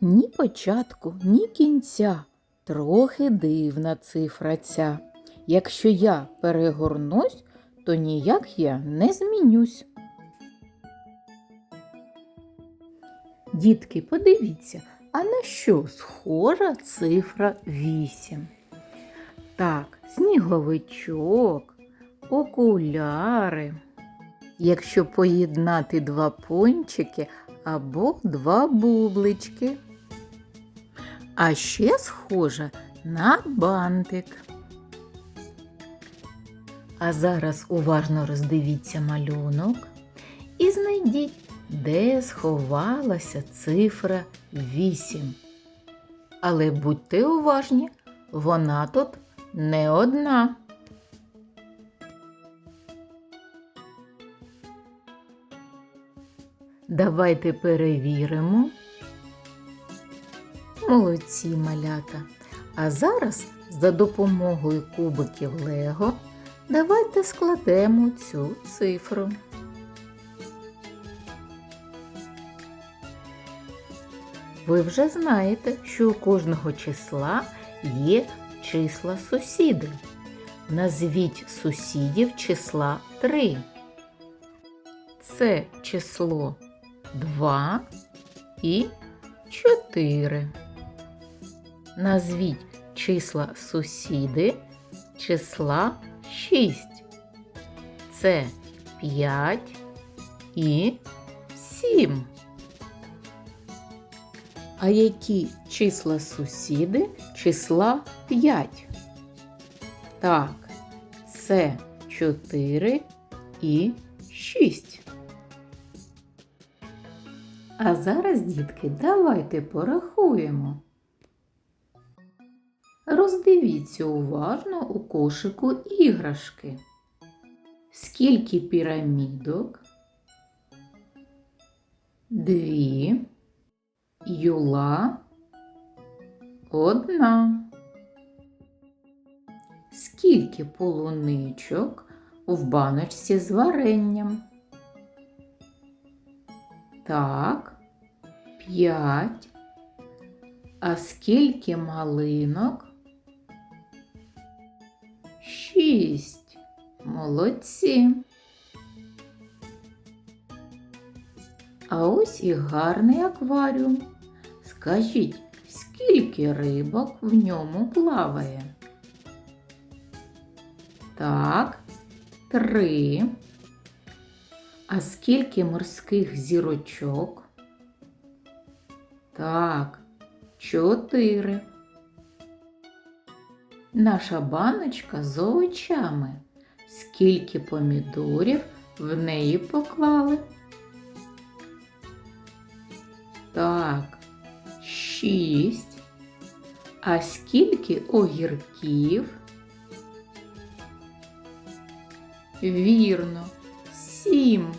Ні початку, ні кінця. Трохи дивна цифра ця. Якщо я перегорнусь, то ніяк я не змінюсь. Дітки, подивіться, а на що схожа цифра 8? Так, сніговичок, окуляри. Якщо поєднати два пончики або два бублички. А ще схожа на бантик. А зараз уважно роздивіться малюнок і знайдіть, де сховалася цифра 8. Але будьте уважні, вона тут не одна. Давайте перевіримо. Молодці малята. А зараз за допомогою кубиків Лего давайте складемо цю цифру. Ви вже знаєте, що у кожного числа є числа сусіди. Назвіть сусідів числа 3. Це число 2 і 4. Назвіть числа сусіди числа 6. Це 5 і 7. А які числа сусіди числа 5? Так, це 4 і 6. А зараз, дітки, давайте порахуємо. Роздивіться уважно у кошику іграшки. Скільки пірамідок? Дві. Юла. Одна. Скільки полуничок в баночці з варенням? Так, п'ять. А скільки малинок? Шість. Молодці. А ось і гарний акваріум. Скажіть, скільки рибок в ньому плаває? Так, три. А скільки морських зірочок? Так, чотири. Наша баночка з овочами. Скільки помідорів в неї поклали? Так, шість. А скільки огірків? Вірно, сім.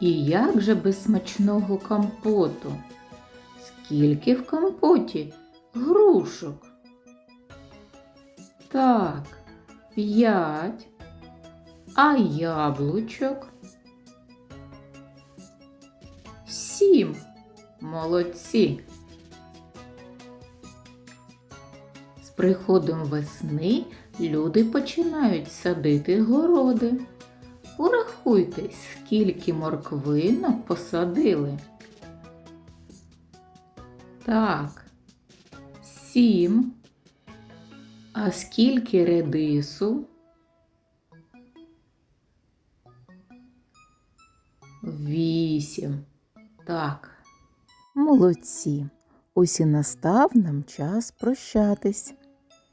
І як же без смачного компоту? Скільки в компоті грушок? Так, п'ять. А яблучок? Сім. Молодці. Приходом весни люди починають садити городи. Порахуйте, скільки морквинок посадили. Так, сім. А скільки редису? Вісім. Так. Молодці. Ось і настав нам час прощатись.